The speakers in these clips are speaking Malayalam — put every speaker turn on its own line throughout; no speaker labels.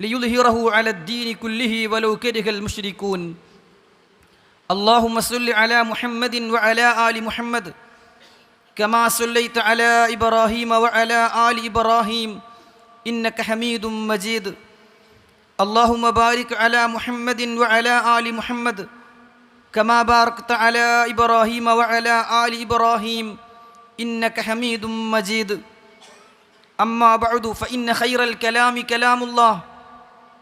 ليظهره على الدين كله ولو كره المشركون. اللهم صل على محمد وعلى آل محمد كما صليت على إبراهيم وعلى آل إبراهيم إنك حميد مجيد. اللهم بارك على محمد وعلى آل محمد كما باركت على إبراهيم وعلى آل إبراهيم إنك حميد مجيد. أما بعد فإن خير الكلام كلام الله.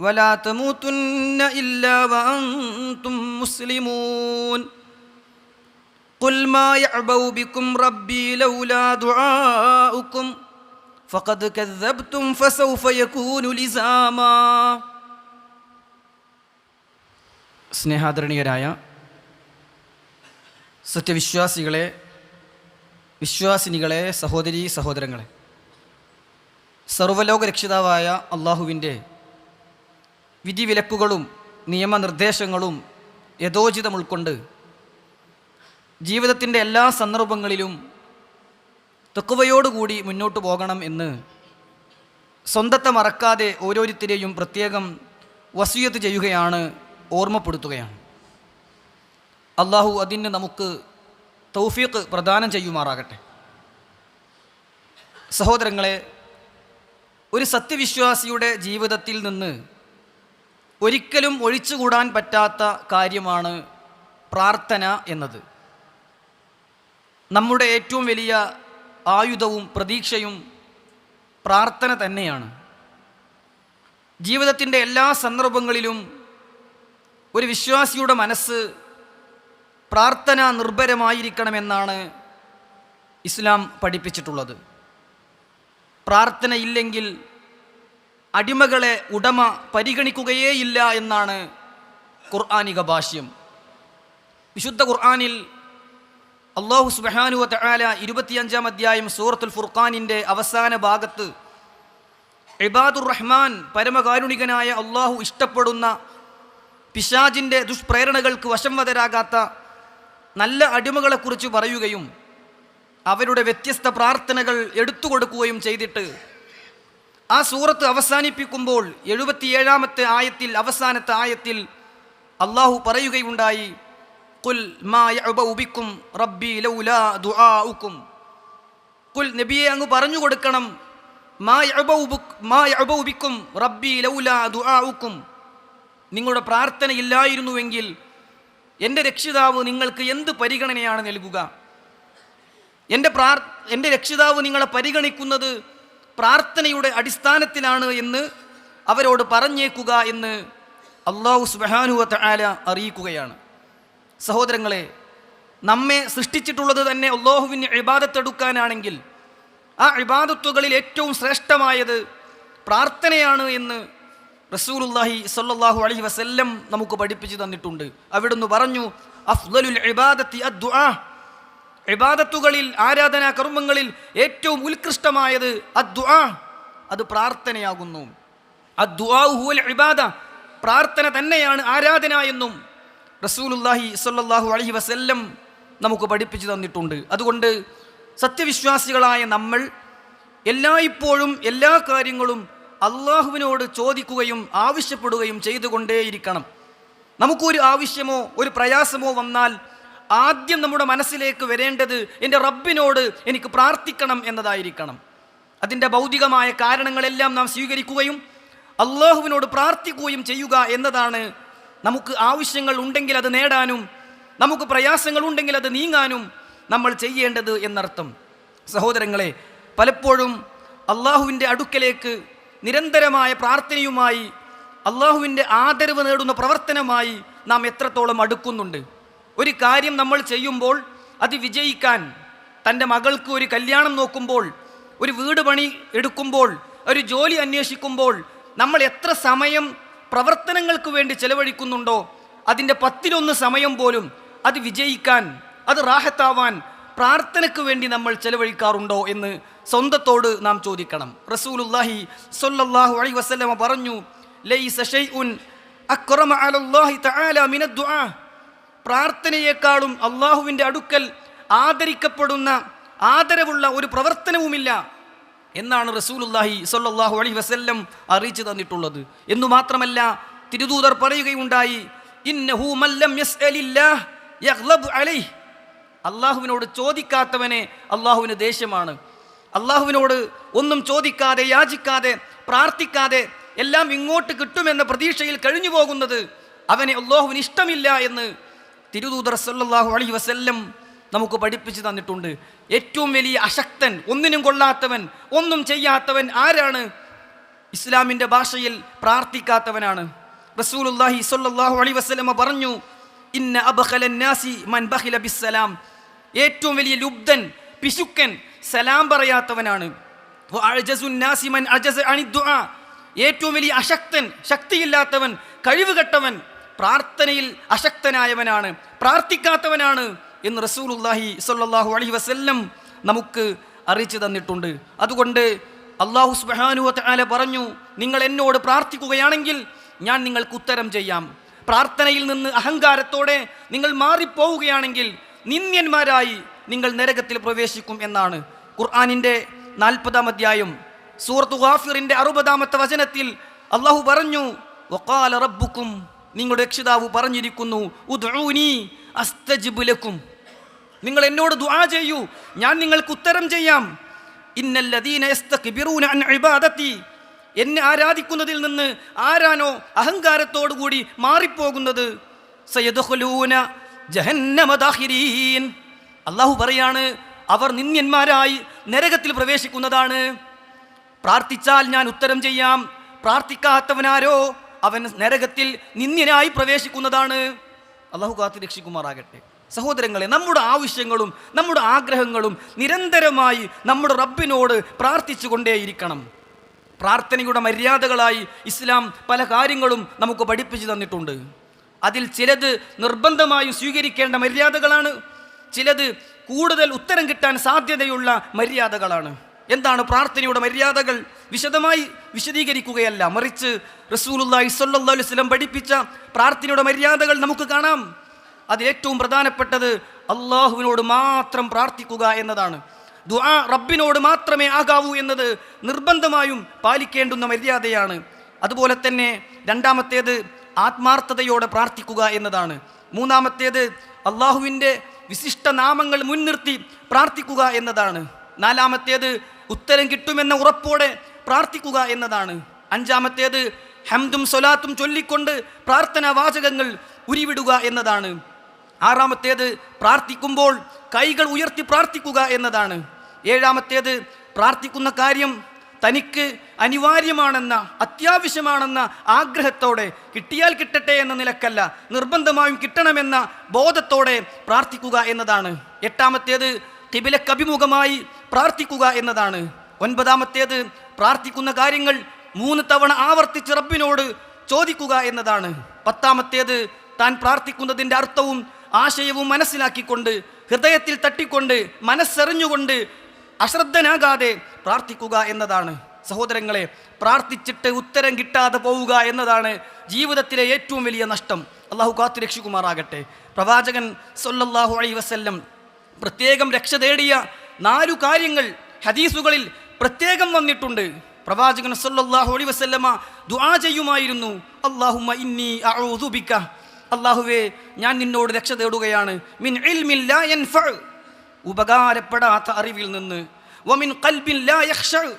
ولا تموتن إلا وأنتم مسلمون قل ما يعبو بكم ربي لولا دعاؤكم فقد كذبتم فسوف يكون لزاما സ്നേഹാദരണീയരായ സത്യവിശ്വാസികളെ വിശ്വാസിനികളെ സഹോദരീ സഹോദരങ്ങളെ സർവലോക രക്ഷിതാവായ അള്ളാഹുവിൻ്റെ വിധിവിലക്കുകളും നിയമനിർദ്ദേശങ്ങളും യഥോചിതം ഉൾക്കൊണ്ട് ജീവിതത്തിന്റെ എല്ലാ സന്ദർഭങ്ങളിലും തെക്കുവയോടുകൂടി മുന്നോട്ട് പോകണം എന്ന് സ്വന്തത്തെ മറക്കാതെ ഓരോരുത്തരെയും പ്രത്യേകം വസീയത്ത് ചെയ്യുകയാണ് ഓർമ്മപ്പെടുത്തുകയാണ്. അള്ളാഹു അതിന് നമുക്ക് തൗഫീഖ് പ്രദാനം ചെയ്യുമാറാകട്ടെ. സഹോദരങ്ങളെ ഒരു സത്യവിശ്വാസിയുടെ ജീവിതത്തിൽ നിന്ന് ഒരിക്കലും ഒഴിച്ചുകൂടാൻ പറ്റാത്ത കാര്യമാണ് പ്രാർത്ഥന എന്നത്. നമ്മുടെ ഏറ്റവും വലിയ ആയുധവും പ്രതീക്ഷയും പ്രാർത്ഥന തന്നെയാണ്. ജീവിതത്തിന്റെ എല്ലാ സന്ദർഭങ്ങളിലും ഒരു വിശ്വാസിയുടെ മനസ്സ് പ്രാർത്ഥന നിർഭരമായിരിക്കണമെന്നാണ് ഇസ്ലാം പഠിപ്പിച്ചിട്ടുള്ളത്. പ്രാർത്ഥന ഇല്ലെങ്കിൽ അടിമകളെ ഉടമ പരിഗണിക്കുകയേയില്ല എന്നാണ് ഖുർആാനിക ഭാഷ്യം. വിശുദ്ധ ഖുർആാനിൽ അള്ളാഹു സുബാനുവ തആല ഇരുപത്തിയഞ്ചാം അധ്യായം സൂറത്തുൽ ഫുർഖാനിന്റെ അവസാന ഭാഗത്ത് ഇബാദുർ റഹ്മാൻ പരമകാരുണികനായ അള്ളാഹു ഇഷ്ടപ്പെടുന്ന പിശാജിന്റെ ദുഷ്പ്രേരണകൾക്ക് വശംവതരാകാത്ത നല്ല അടിമകളെക്കുറിച്ച് പറയുകയും അവരുടെ വ്യത്യസ്ത പ്രാർത്ഥനകൾ എടുത്തു കൊടുക്കുകയും ചെയ്തിട്ട് ആ സൂറത്ത് അവസാനിപ്പിക്കുമ്പോൾ എഴുപത്തിയേഴാമത്തെ ആയത്തിൽ അവസാനത്തെ ആയത്തിൽ അള്ളാഹു പറയുകയുണ്ടായി കുൽ മാ യഅബഉ ബിക്കും റബ്ബി ലൗലാ കുൽ നബിയെ അങ്ങ് പറഞ്ഞു കൊടുക്കണം മാ യഅബഉ ബിക്- മാ റബ്ബി ലൗലാ നിങ്ങളുടെ പ്രാർത്ഥന ഇല്ലായിരുന്നുവെങ്കിൽ എന്റെ രക്ഷിതാവ് നിങ്ങൾക്ക് എന്ത് പരിഗണനയാണ് നൽകുക? എന്റെ പ്രാർ എന്റെ രക്ഷിതാവ് നിങ്ങളെ പരിഗണിക്കുന്നത് പ്രാർത്ഥനയുടെ അടിസ്ഥാനത്തിലാണ് എന്ന് അവരോട് പറഞ്ഞേക്കുക എന്ന് അള്ളാഹു സുബാനുവ ആല അറിയിക്കുകയാണ്. സഹോദരങ്ങളെ നമ്മെ സൃഷ്ടിച്ചിട്ടുള്ളത് തന്നെ അള്ളാഹുവിന് ഇബാദത്തെടുക്കാനാണെങ്കിൽ ആ ഇബാദത്തുകളിൽ ഏറ്റവും ശ്രേഷ്ഠമായത് പ്രാർത്ഥനയാണ് എന്ന് റസൂലുല്ലാഹി സല്ലാഹു അലഹി വസല്ലം നമുക്ക് പഠിപ്പിച്ചു തന്നിട്ടുണ്ട്. അവിടുന്ന് പറഞ്ഞു അഫ്ലുൽ ഇബാദത്തി അദ്ദുആ. ഇബാദത്തുകളിൽ ആരാധനാ കർമ്മങ്ങളിൽ ഏറ്റവും ഉത്കൃഷ്ടമായത് അദ്ദുആ അത് പ്രാർത്ഥനയാകുന്നു. അദ്ദുആ ഹുവൽ ഇബാദ പ്രാർത്ഥന തന്നെയാണ് ആരാധന എന്നും റസൂലുല്ലാഹി സല്ലാഹു അലഹി വസല്ലം നമുക്ക് പഠിപ്പിച്ചു തന്നിട്ടുണ്ട്. അതുകൊണ്ട് സത്യവിശ്വാസികളായ നമ്മൾ എല്ലായ്പ്പോഴും എല്ലാ കാര്യങ്ങളും അള്ളാഹുവിനോട് ചോദിക്കുകയും ആവശ്യപ്പെടുകയും ചെയ്തുകൊണ്ടേയിരിക്കണം. നമുക്കൊരു ആവശ്യമോ ഒരു പ്രയാസമോ വന്നാൽ ആദ്യം നമ്മുടെ മനസ്സിലേക്ക് വരേണ്ടത് എന്റെ റബ്ബിനോട് എനിക്ക് പ്രാർത്ഥിക്കണം എന്നതായിരിക്കണം. അതിന്റെ ഭൗതികമായ കാരണങ്ങളെല്ലാം നാം സ്വീകരിക്കുകയും അള്ളാഹുവിനോട് പ്രാർത്ഥിക്കുകയും ചെയ്യുക എന്നതാണ് നമുക്ക് ആവശ്യങ്ങൾ ഉണ്ടെങ്കിൽ അത് നേടാനും നമുക്ക് പ്രയാസങ്ങൾ ഉണ്ടെങ്കിൽ അത് നീങ്ങാനും നമ്മൾ ചെയ്യേണ്ടത് എന്നർത്ഥം. സഹോദരങ്ങളെ പലപ്പോഴും അള്ളാഹുവിന്റെ അടുക്കലേക്ക് നിരന്തരമായ പ്രാർത്ഥനയുമായി അള്ളാഹുവിന്റെ ആദരവ് നേടുന്ന പ്രവർത്തനമായി നാം എത്രത്തോളം അടുക്കുന്നുണ്ട്. ഒരു കാര്യം നമ്മൾ ചെയ്യുമ്പോൾ അത് വിജയിക്കാൻ തന്റെ മകൾക്ക് ഒരു കല്യാണം നോക്കുമ്പോൾ ഒരു വീട് പണി എടുക്കുമ്പോൾ ഒരു ജോലി അന്വേഷിക്കുമ്പോൾ നമ്മൾ എത്ര സമയം പ്രവർത്തനങ്ങൾക്ക് വേണ്ടി ചെലവഴിക്കുന്നുണ്ടോ അതിന്റെ പത്തിലൊന്ന് സമയം പോലും അത് വിജയിക്കാൻ അത് റാഹത്താവാൻ പ്രാർത്ഥനയ്ക്ക് വേണ്ടി നമ്മൾ ചെലവഴിക്കാറുണ്ടോ എന്ന് സ്വന്തത്തോട് നാം ചോദിക്കണം. റസൂലുല്ലാഹി സ്വല്ലല്ലാഹു അലൈഹി വസ്ലമ പറഞ്ഞു ലൈസ ഷൈഉൻ അക്റമ അലല്ലാഹി തആല മിനദ് ദുആ. പ്രാർത്ഥനയെക്കാളും അള്ളാഹുവിന്റെ അടുക്കൽ ആദരിക്കപ്പെടുന്ന ആദരവുള്ള ഒരു പ്രവർത്തനവുമില്ല എന്നാണ് റസൂലുല്ലാഹി സല്ലാഹു അലൈഹി വസല്ലം അറിയിച്ചു തന്നിട്ടുള്ളത്. എന്നു മാത്രമല്ല തിരുദൂതർ പറയുകയുണ്ടായി അള്ളാഹുവിനോട് ചോദിക്കാത്തവനെ അള്ളാഹുവിന് ദേഷ്യമാണ്. അള്ളാഹുവിനോട് ഒന്നും ചോദിക്കാതെ യാചിക്കാതെ പ്രാർത്ഥിക്കാതെ എല്ലാം ഇങ്ങോട്ട് കിട്ടുമെന്ന പ്രതീക്ഷയിൽ കഴിഞ്ഞു പോകുന്നത് അവനെ അള്ളാഹുവിന് ഇഷ്ടമില്ല എന്ന് തിരുദൂതർ സല്ലാഹു അലി വസല്ലം നമുക്ക് പഠിപ്പിച്ചു തന്നിട്ടുണ്ട്. ഏറ്റവും വലിയ അശക്തൻ ഒന്നിനും കൊള്ളാത്തവൻ ഒന്നും ചെയ്യാത്തവൻ ആരാണ്? ഇസ്ലാമിന്റെ ഭാഷയിൽ പ്രാർത്ഥിക്കാത്തവനാണ്. റസൂലുള്ളാഹി സല്ലാഹു അലി വസ്ലമ പറഞ്ഞു ഇന്ന നാസി മൻ ബഖില ബിസ്സലാം. ഏറ്റവും വലിയ ലുബ്ധൻ പിശുക്കൻ സലാം പറയാത്തവനാണ്. ഏറ്റവും വലിയ അശക്തൻ ശക്തിയില്ലാത്തവൻ കഴിവുകെട്ടവൻ പ്രാർത്ഥനയിൽ അശക്തനായവനാണ് പ്രാർത്ഥിക്കാത്തവനാണ് എന്ന് റസൂലുള്ളാഹി സ്വല്ലല്ലാഹു അലൈഹി വസ്ല്ലം നമുക്ക് അറിയിച്ചു തന്നിട്ടുണ്ട്. അതുകൊണ്ട് അള്ളാഹു സുബ്ഹാനഹു വതആല പറഞ്ഞു നിങ്ങൾ എന്നോട് പ്രാർത്ഥിക്കുകയാണെങ്കിൽ ഞാൻ നിങ്ങൾക്ക് ഉത്തരം ചെയ്യാം. പ്രാർത്ഥനയിൽ നിന്ന് അഹങ്കാരത്തോടെ നിങ്ങൾ മാറിപ്പോവുകയാണെങ്കിൽ നിന്ദ്യന്മാരായി നിങ്ങൾ നരകത്തിൽ പ്രവേശിക്കും എന്നാണ്. ഖുർആാനിന്റെ നാൽപ്പതാം അധ്യായം സൂറത്ത് ഗാഫിറിന്റെ അറുപതാമത്തെ വചനത്തിൽ അള്ളാഹു പറഞ്ഞു റബ്ബുക്കും നിങ്ങളുടെ രക്ഷിതാവ് പറഞ്ഞിരിക്കുന്നു അസ്തജിബുലക്കും നിങ്ങൾ എന്നോട് ദുആ ചെയ്യൂ ഞാൻ നിങ്ങൾക്ക് ഉത്തരം ചെയ്യാം. ഇന്നല്ലദീന യസ്തക്ബിറൂന അൻ ഇബാദത്തി. എന്നെ ആരാധിക്കുന്നതിൽ നിന്ന് ആരാനോ അഹങ്കാരത്തോടുകൂടി മാറിപ്പോകുന്നത്? ജഹന്നമ ദാഖിരീൻ അള്ളാഹു പറയാണ് അവർ നിന്ദ്യന്മാരായി നരകത്തിൽ പ്രവേശിക്കുന്നതാണ്. പ്രാർത്ഥിച്ചാൽ ഞാൻ ഉത്തരം ചെയ്യാം. പ്രാർത്ഥിക്കാത്തവനാരോ? അവൻ നരകത്തിൽ നിന്ദ്യനായി പ്രവേശിക്കുന്നതാണ്. അള്ളാഹു കാത്തു രക്ഷിക്കുമാറാകട്ടെ. സഹോദരങ്ങളെ നമ്മുടെ ആവശ്യങ്ങളും നമ്മുടെ ആഗ്രഹങ്ങളും നിരന്തരമായി നമ്മുടെ റബ്ബിനോട് പ്രാർത്ഥിച്ചു കൊണ്ടേയിരിക്കണം പ്രാർത്ഥനയുടെ മര്യാദകളായി ഇസ്ലാം പല കാര്യങ്ങളും നമുക്ക് പഠിപ്പിച്ചു തന്നിട്ടുണ്ട്. അതിൽ ചിലത് നിർബന്ധമായും സ്വീകരിക്കേണ്ട മര്യാദകളാണ്. ചിലത് കൂടുതൽ ഉത്തരം കിട്ടാൻ സാധ്യതയുള്ള മര്യാദകളാണ്. എന്താണ് പ്രാർത്ഥനയുടെ മര്യാദകൾ? വിശദമായി വിശദീകരിക്കുകയല്ല. മറിച്ച് റസൂലുള്ളാഹി സ്വല്ലല്ലാഹു അലൈഹി വസല്ലം പഠിപ്പിച്ച പ്രാർത്ഥനയുടെ മര്യാദകൾ നമുക്ക് കാണാം. അതിൽ ഏറ്റവും പ്രധാനപ്പെട്ടത് അള്ളാഹുവിനോട് മാത്രം പ്രാർത്ഥിക്കുക എന്നതാണ്. ദുആ റബ്ബിനോട് മാത്രമേ ആകാവൂ എന്നത് നിർബന്ധമായും പാലിക്കേണ്ടുന്ന മര്യാദയാണ്. അതുപോലെ തന്നെ രണ്ടാമത്തേത് ആത്മാർത്ഥതയോടെ പ്രാർത്ഥിക്കുക എന്നതാണ്. മൂന്നാമത്തേത് അള്ളാഹുവിന്റെ വിശിഷ്ട നാമങ്ങൾ മുൻനിർത്തി പ്രാർത്ഥിക്കുക എന്നതാണ്. നാലാമത്തേത് ഉത്തരം കിട്ടുമെന്ന ഉറപ്പോടെ പ്രാർത്ഥിക്കുക എന്നതാണ്. അഞ്ചാമത്തേത് ഹംദും സൊലാത്തും ചൊല്ലിക്കൊണ്ട് പ്രാർത്ഥനാ വാചകങ്ങൾ ഉരിവിടുക എന്നതാണ്. ആറാമത്തേത് പ്രാർത്ഥിക്കുമ്പോൾ കൈകൾ ഉയർത്തി പ്രാർത്ഥിക്കുക എന്നതാണ്. ഏഴാമത്തേത് പ്രാർത്ഥിക്കുന്ന കാര്യം തനിക്ക് അനിവാര്യമാണെന്ന അത്യാവശ്യമാണെന്ന ആഗ്രഹത്തോടെ കിട്ടിയാൽ കിട്ടട്ടെ എന്ന നിലക്കല്ല നിർബന്ധമായും കിട്ടണമെന്ന ബോധത്തോടെ പ്രാർത്ഥിക്കുക എന്നതാണ്. എട്ടാമത്തേത് തിബിലക്കഭിമുഖമായി പ്രാർത്ഥിക്കുക എന്നതാണ്. ഒൻപതാമത്തേത് പ്രാർത്ഥിക്കുന്ന കാര്യങ്ങൾ മൂന്ന് തവണ ആവർത്തിച്ച് റബ്ബിനോട് ചോദിക്കുക എന്നതാണ്. പത്താമത്തേത് താൻ പ്രാർത്ഥിക്കുന്നതിന്റെ അർത്ഥവും ആശയവും മനസ്സിലാക്കിക്കൊണ്ട് ഹൃദയത്തിൽ തട്ടിക്കൊണ്ട് മനസ്സെറിഞ്ഞുകൊണ്ട് അശ്രദ്ധനാകാതെ പ്രാർത്ഥിക്കുക എന്നതാണ്. സഹോദരങ്ങളെ പ്രാർത്ഥിച്ചിട്ട് ഉത്തരം കിട്ടാതെ പോവുക എന്നതാണ് ജീവിതത്തിലെ ഏറ്റവും വലിയ നഷ്ടം. അള്ളാഹു കാത്തു രക്ഷിക്കുമാറാകട്ടെ. പ്രവാചകൻ സൊല്ലാഹു അലൈ വസ്ല്ലം പ്രത്യേകം രക്ഷ തേടിയ നാലു കാര്യങ്ങൾ ഹദീസുകളിൽ പ്രത്യേകം വന്നിട്ടുണ്ട്. പ്രവാചകൻ സല്ലല്ലാഹു അലൈഹി വസല്ലമ ദുആ ചെയ്യുമായിരുന്നു. അല്ലാഹുമ്മ ഇന്നി അഊദു ബിക. അല്ലാഹുവേ ഞാൻ നിന്നോട് രക്ഷ തേടുകയാണ്. മിൻ ഇൽമിൻ ലാ യൻഫഉ. ഉപകാരപ്പെടാത്ത അറിവിൽ നിന്ന്. വമിൻ ഖൽബിൻ ലാ യഖ്ശഉ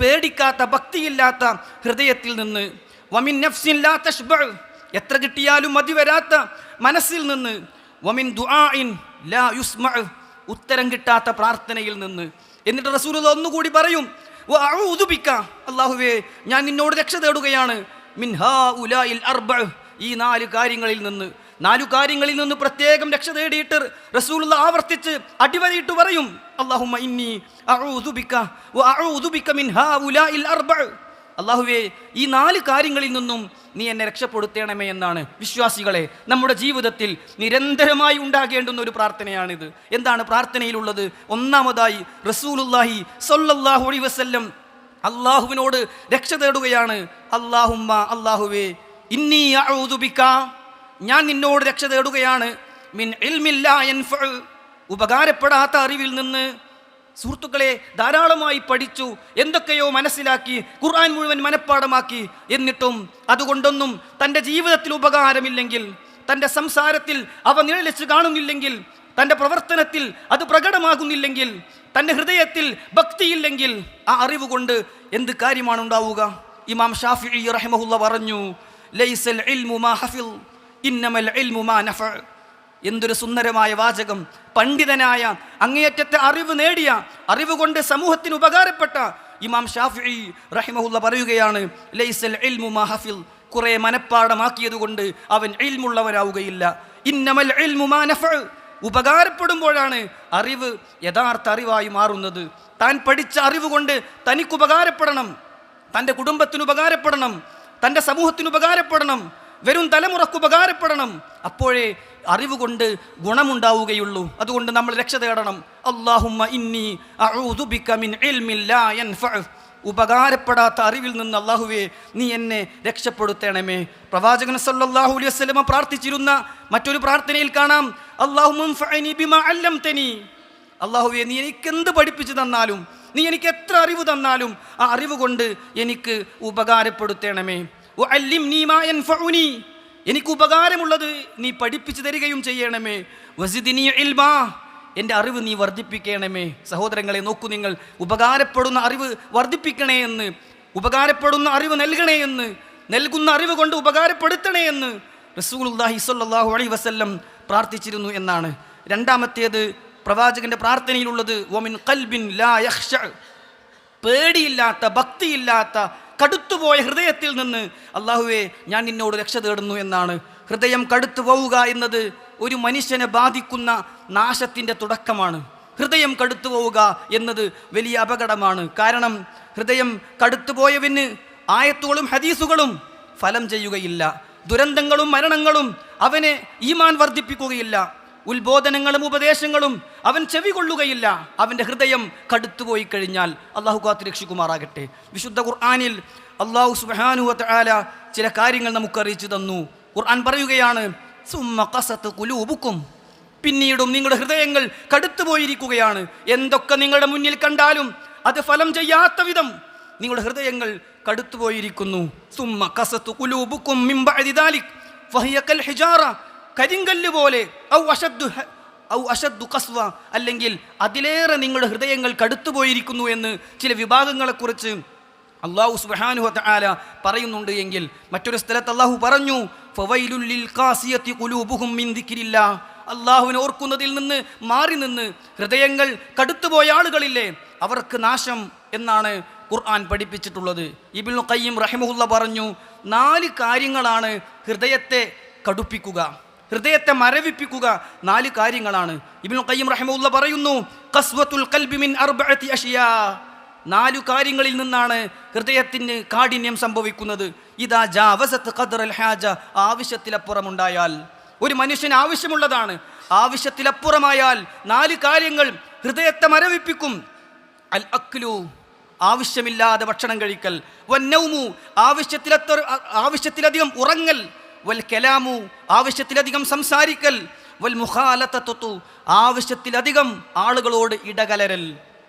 പേടിക്കാത്ത ഭക്തിയില്ലാത്ത ഹൃദയത്തിൽ നിന്ന്. വമിൻ നഫ്സിൻ ലാ തഷ്ബഅ് എത്ര കിട്ടിയാലും മതി വരാത്ത മനസ്സിൽ നിന്ന്. വമിൻ ദുആഇൻ ലാ യുസ്മഉ. ഉത്തരം കിട്ടാത്ത പ്രാർത്ഥനയിൽ നിന്ന്. എന്നിട്ട് റസൂൽ ഒന്നുകൂടി പറയും ബിക അല്ലാഹുവേ ഞാൻ നിന്നോട് രക്ഷ തേടുകയാണ്. മിൻ ഉലായിൽ അർബ ഈ നാല് കാര്യങ്ങളിൽ നിന്ന് നാലു കാര്യങ്ങളിൽ നിന്ന് പ്രത്യേകം രക്ഷ തേടിയിട്ട് റസൂലുള്ള ആവർത്തിച്ച് അടിവരയിട്ട് പറയും അല്ലാഹുമ്മ ഇന്നി അഊദു ബിക വഅഊദു ബിക മിൻ ഉലായിൽ അർബഅ്. അള്ളാഹുവേ ഈ നാല് കാര്യങ്ങളിൽ നിന്നും നീ എന്നെ രക്ഷപ്പെടുത്തേണമേ എന്നാണ്. വിശ്വാസികളെ നമ്മുടെ ജീവിതത്തിൽ നിരന്തരമായി ഉണ്ടാകേണ്ടുന്ന ഒരു പ്രാർത്ഥനയാണിത്. എന്താണ് പ്രാർത്ഥനയിലുള്ളത്? ഒന്നാമതായി റസൂലുല്ലാഹി സൊല്ലാഹു വസ്ല്ലം അള്ളാഹുവിനോട് രക്ഷ തേടുകയാണ്. അള്ളാഹുമ്മ അള്ളാഹുവേ ഇന്നി ഞാൻ നിന്നോട് രക്ഷ തേടുകയാണ്. മിൻ ഉപകാരപ്പെടാത്ത അറിവിൽ നിന്ന് സുഹൃത്തുക്കളെ ധാരാളമായി പഠിച്ചു എന്തൊക്കെയോ മനസ്സിലാക്കി ഖുർആൻ മുഴുവൻ മനഃപ്പാടമാക്കി. എന്നിട്ടും അതുകൊണ്ടൊന്നും തന്റെ ജീവിതത്തിൽ ഉപകാരമില്ലെങ്കിൽ തന്റെ സംസാരത്തിൽ അവ നിഴലിച്ച് കാണുന്നില്ലെങ്കിൽ തന്റെ പ്രവർത്തനത്തിൽ അത് പ്രകടമാകുന്നില്ലെങ്കിൽ തന്റെ ഹൃദയത്തിൽ ഭക്തിയില്ലെങ്കിൽ ആ അറിവ് കൊണ്ട് എന്ത് കാര്യമാണ് ഉണ്ടാവുക ഇമാം ഷാഫി റഹ്മഹുല്ല പറഞ്ഞു ലൈസൽ ഇൽമു മാ ഹഫിൽ ഇന്നമൽ ഇൽമു മാ നഫഅ. എന്തൊരു സുന്ദരമായ വാചകം. പണ്ഡിതനായ അങ്ങേയറ്റത്തെ അറിവ് നേടിയ അറിവ് കൊണ്ട് സമൂഹത്തിന് ഉപകാരപ്പെട്ട ഇമാം ഷാഫി റഹിമഹുല്ല പറയുകയാണ് ലൈസൽ ഇൽമു മഹഫിൽ കുറെ മനപ്പാടമാക്കിയത് കൊണ്ട് അവൻ ഇൽമുള്ളവരാവുകയില്ല. ഇന്നമൽ ഇൽമു മാനഫ് ഉപകാരപ്പെടുമ്പോഴാണ് അറിവ് യഥാർത്ഥ അറിവായി മാറുന്നത്. താൻ പഠിച്ച അറിവ് കൊണ്ട് തനിക്ക് ഉപകാരപ്പെടണം. തന്റെ കുടുംബത്തിന് ഉപകാരപ്പെടണം. തന്റെ സമൂഹത്തിന് ഉപകാരപ്പെടണം. വരും തലമുറയ്ക്ക് ഉപകാരപ്പെടണം. അപ്പോഴേ അറിവ് കൊണ്ട് ഗുണമുണ്ടാവുകയുള്ളൂ. അതുകൊണ്ട് നമ്മൾ രക്ഷ തേടണം. അള്ളാഹുമ്മ ഇന്നി മിൻ. ഉപകാരപ്പെടാത്ത അറിവിൽ നിന്ന് അള്ളാഹുവെ നീ എന്നെ രക്ഷപ്പെടുത്തണമേ. പ്രവാചകൻ സല്ലാഹു അലൈഹി വസ്ലമ പ്രാർത്ഥിച്ചിരുന്ന മറ്റൊരു പ്രാർത്ഥനയിൽ കാണാം. അല്ലംതനി. അള്ളാഹുവെ നീ എനിക്ക് എന്ത് പഠിപ്പിച്ചു തന്നാലും നീ എനിക്ക് എത്ര അറിവ് തന്നാലും ആ അറിവ് കൊണ്ട് എനിക്ക് ഉപകാരപ്പെടുത്തണമേ. യൻഫഉനി. എനിക്ക് ഉപകാരമുള്ളത് നീ പഠിപ്പിച്ചു തരികയും ചെയ്യണമേ. വസിദിനി ഇൽമാ എന്റെ അറിവ് നീ വർദ്ധിപ്പിക്കണമേ. സഹോദരങ്ങളെ നോക്കൂ നിങ്ങൾ ഉപകാരപ്പെടുന്ന അറിവ് വർദ്ധിപ്പിക്കണേ എന്ന് ഉപകാരപ്പെടുന്ന അറിവ് നൽകണേ എന്ന് നൽകുന്ന അറിവ് കൊണ്ട് ഉപകാരപ്പെടുത്തണേ എന്ന് റസൂലുള്ളാഹി സ്വല്ലല്ലാഹു അലൈ വസല്ലം പ്രാർത്ഥിച്ചിരുന്നു എന്നാണ്. രണ്ടാമത്തേത് പ്രവാചകന്റെ പ്രാർത്ഥനയിലുള്ളത് വമിൻ കൽബിൻ ലാ യഹ്ഷ പേടിയില്ലാത്ത ഭക്തിയില്ലാത്ത കടുത്തുപോയ ഹൃദയത്തിൽ നിന്ന് അള്ളാഹുവെ ഞാൻ നിന്നോട് രക്ഷ തേടുന്നു എന്നാണ്. ഹൃദയം കടുത്തു പോവുക എന്നത് ഒരു മനുഷ്യനെ ബാധിക്കുന്ന നാശത്തിന്റെ തുടക്കമാണ്. ഹൃദയം കടുത്തു പോവുക എന്നത് വലിയ അപകടമാണ്. കാരണം ഹൃദയം കടുത്തുപോയവന് ആയത്തുകളും ഹദീസുകളും ഫലം ചെയ്യുകയില്ല. ദുരന്തങ്ങളും മരണങ്ങളും അവനെ ഈമാൻ വർദ്ധിപ്പിക്കുകയില്ല. ഉത്ബോധനങ്ങളും ഉപദേശങ്ങളും അവൻ ചെവി കൊള്ളുകയില്ല അവന്റെ ഹൃദയം കടുത്തുപോയി കഴിഞ്ഞാൽ അള്ളാഹു കാത്ത് രക്ഷിക്കുമാറാകട്ടെ. വിശുദ്ധ ഖുർആാനിൽ അള്ളാഹു സുബാനുവത്ത് ആല ചില കാര്യങ്ങൾ നമുക്ക് അറിയിച്ചു തന്നു. ഖുർആൻ പറയുകയാണ് കുലൂബുക്കും പിന്നീടും നിങ്ങളുടെ ഹൃദയങ്ങൾ കടുത്തുപോയിരിക്കുകയാണ്. എന്തൊക്കെ നിങ്ങളുടെ മുന്നിൽ കണ്ടാലും അത് ഫലം ചെയ്യാത്ത വിധം നിങ്ങളുടെ ഹൃദയങ്ങൾ കടുത്തുപോയിരിക്കുന്നു. സുമ്മ കസത്തു കുലൂബുക്കും കരിങ്കല്ല് പോലെ ഔ ഔ അഷദ്ദു കസ്വ അല്ലെങ്കിൽ അതിലേറെ നിങ്ങളുടെ ഹൃദയങ്ങൾ കടുത്തുപോയിരിക്കുന്നു എന്ന് ചില വിഭാഗങ്ങളെക്കുറിച്ച് അള്ളാഹു സുബ്ഹാനഹു ആല പറയുന്നുണ്ട് എങ്കിൽ മറ്റൊരു സ്ഥലത്ത് അള്ളാഹു പറഞ്ഞു അള്ളാഹുവിനെ ഓർക്കുന്നതിൽ നിന്ന് മാറി നിന്ന് ഹൃദയങ്ങൾ കടുത്തുപോയ ആളുകളില്ലേ അവർക്ക് നാശം എന്നാണ് ഖുർആൻ പഠിപ്പിച്ചിട്ടുള്ളത്. ഇബിൻ കയ്യം റഹിമുല്ല പറഞ്ഞു നാല് കാര്യങ്ങളാണ് ഹൃദയത്തെ കടുപ്പിക്കുക. ഹൃദയത്തെ മരവിപ്പിക്കുക നാല് കാര്യങ്ങളാണ്. ഇബിൻ ഖയ്യിം റഹിമുല്ല പറയുന്നു ഖസ്വത്തുൽ ഖൽബി മിൻ അർബഅത്തി അഷിയാ. നാലു കാര്യങ്ങളിൽ നിന്നാണ് ഹൃദയത്തിന് കാഠിന്യം സംഭവിക്കുന്നത്. ഇതാ ജാവസത്ത് ഖദർ അൽ ഹാജ. ആവശ്യത്തിലപ്പുറമുണ്ടായാൽ ഒരു മനുഷ്യന് ആവശ്യമുള്ളതാണ്. ആവശ്യത്തിലപ്പുറമായാൽ നാല് കാര്യങ്ങൾ ഹൃദയത്തെ മരവിപ്പിക്കും. അൽ അക്ലു ആവശ്യമില്ലാതെ ഭക്ഷണം കഴിക്കൽ. വന്നൗമു ആവശ്യത്തിലത്ര ആവശ്യത്തിലധികം ഉറങ്ങൽ. വൽ കലാമു ആവശ്യത്തിലധികം സംസാരിക്കൽ. വൽ മുഖാലത്തു ആവശ്യത്തിലധികം ആളുകളോട് ഇടകലരൽ.